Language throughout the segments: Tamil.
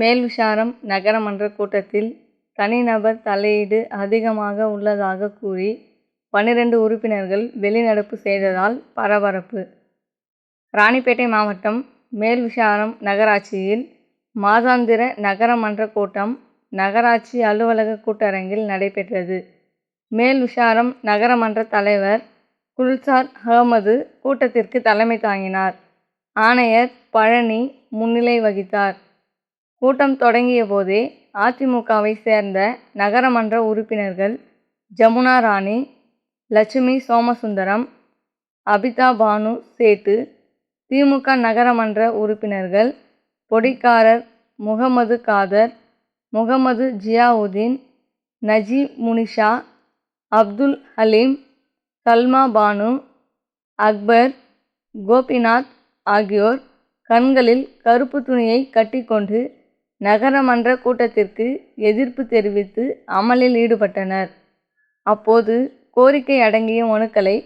மேல்விசாரம் நகரமன்ற கூட்டத்தில் தனிநபர் தலையீடு அதிகமாக உள்ளதாக கூறி பன்னிரண்டு உறுப்பினர்கள் வெளிநடப்பு செய்ததால் பரபரப்பு. ராணிப்பேட்டை மாவட்டம் மேல்விசாரம் நகராட்சியில் மாதாந்திர நகரமன்ற கூட்டம் நகராட்சி அலுவலக கூட்டரங்கில் நடைபெற்றது. மேல்விசாரம் நகரமன்ற தலைவர் குல்சார் அகமது கூட்டத்திற்கு தலைமை தாங்கினார். ஆணையர் பழனி முன்னிலை வகித்தார். கூட்டம் தொடங்கிய போதே அதிமுகவை சேர்ந்த நகரமன்ற உறுப்பினர்கள் ஜமுனா ராணி லட்சுமி சோமசுந்தரம் அபிதா பானு சேத்து திமுக நகரமன்ற உறுப்பினர்கள் பொடிக்காரர் முகமது காதர் முகமது ஜியாவுதீன் நஜீப் முனிஷா அப்துல் ஹலீம் சல்மா பானு அக்பர் கோபிநாத் ஆகியோர் கண்களில் கருப்பு துணியை கட்டிக்கொண்டு நகரமன்ற கூட்டத்திற்கு எதிர்ப்பு தெரிவித்து அமளில் ஈடுபட்டனர். அப்போது கோரிக்கை அடங்கிய மனுக்களை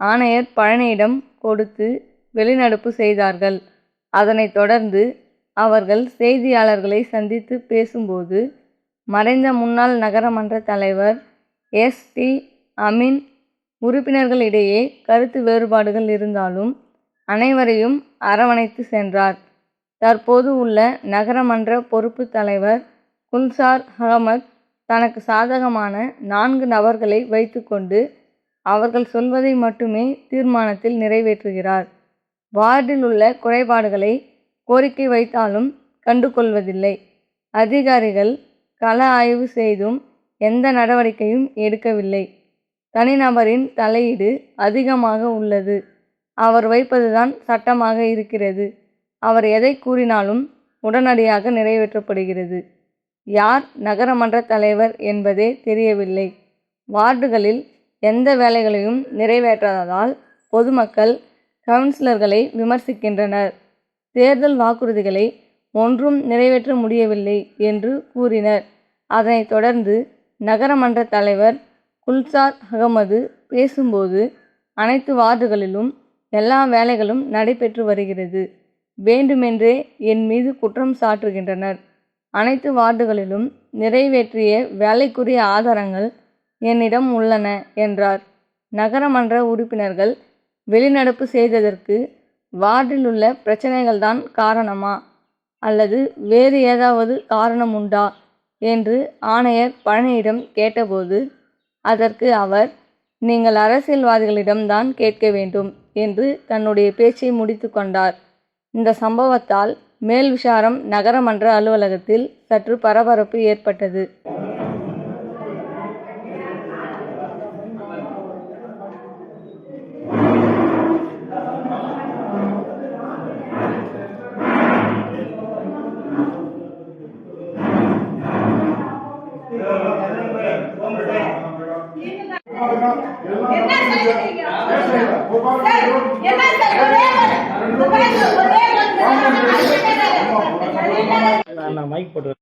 ஆணையர் பழனியிடம் கொடுத்து வெளிநடப்பு செய்தார்கள். அதனைத் தொடர்ந்து அவர்கள் செய்தியாளர்களை சந்தித்து பேசும்போது மறைந்த முன்னாள் நகரமன்ற தலைவர் எஸ். டி அமீன் உறுப்பினர்களிடையே கருத்து வேறுபாடுகள் இருந்தாலும் அனைவரையும் அரவணைத்து சென்றார். தற்போது உள்ள நகரமன்ற பொறுப்பு தலைவர் குல்சார் அகமத் தனக்கு சாதகமான நான்கு நபர்களை வைத்துக்கொண்டு அவர்கள் சொல்வதை மட்டுமே தீர்மானத்தில் நிறைவேற்றுகிறார். வார்டில் உள்ள குறைபாடுகளை கோரிக்கை வைத்தாலும் கண்டுகொள்வதில்லை. அதிகாரிகள் கள ஆய்வு செய்தும் எந்த நடவடிக்கையும் எடுக்கவில்லை. தனிநபரின் தலையீடு அதிகமாக உள்ளது. அவர் வைப்பதுதான் சட்டமாக இருக்கிறது. அவர் எதை கூறினாலும் உடனடியாக நிறைவேற்றப்படுகிறது. யார் நகரமன்ற தலைவர் என்பதே தெரியவில்லை. வார்டுகளில் எந்த வேலைகளையும் நிறைவேற்றாததால் பொதுமக்கள் கவுன்சிலர்களை விமர்சிக்கின்றனர். தேர்தல் வாக்குறுதிகளை ஒன்றும் நிறைவேற்ற முடியவில்லை என்று கூறினர். அதனைத் தொடர்ந்து நகரமன்ற தலைவர் குல்சார் அகமது பேசும்போது அனைத்து வார்டுகளிலும் எல்லா வேலைகளும் நடைபெற்று வருகிறது. வேண்டுமென்றே என் மீது குற்றம் சாட்டுகின்றனர் அனைத்து வார்டுகளிலும் நிறைவேற்றிய வேலைக்குரிய ஆதாரங்கள் என்னிடம் உள்ளன என்றார். நகரமன்ற உறுப்பினர்கள் வெளிநடப்பு செய்ததற்கு வார்டில் உள்ள பிரச்சனைகள்தான் காரணமா? அல்லது வேறு ஏதாவது காரணம் உண்டா? என்று ஆணையர் பழனியிடம் கேட்டபோது அதற்கு அவர் நீங்கள் அரசியல்வாதிகளிடம்தான் கேட்க வேண்டும் என்று தன்னுடைய பேச்சை முடித்து கொண்டார். இந்த சம்பவத்தால் மேல் விசாரம் நகரமன்ற அலுவலகத்தில் சற்று பரபரப்பு ஏற்பட்டது. என்ன மைக் போட்டு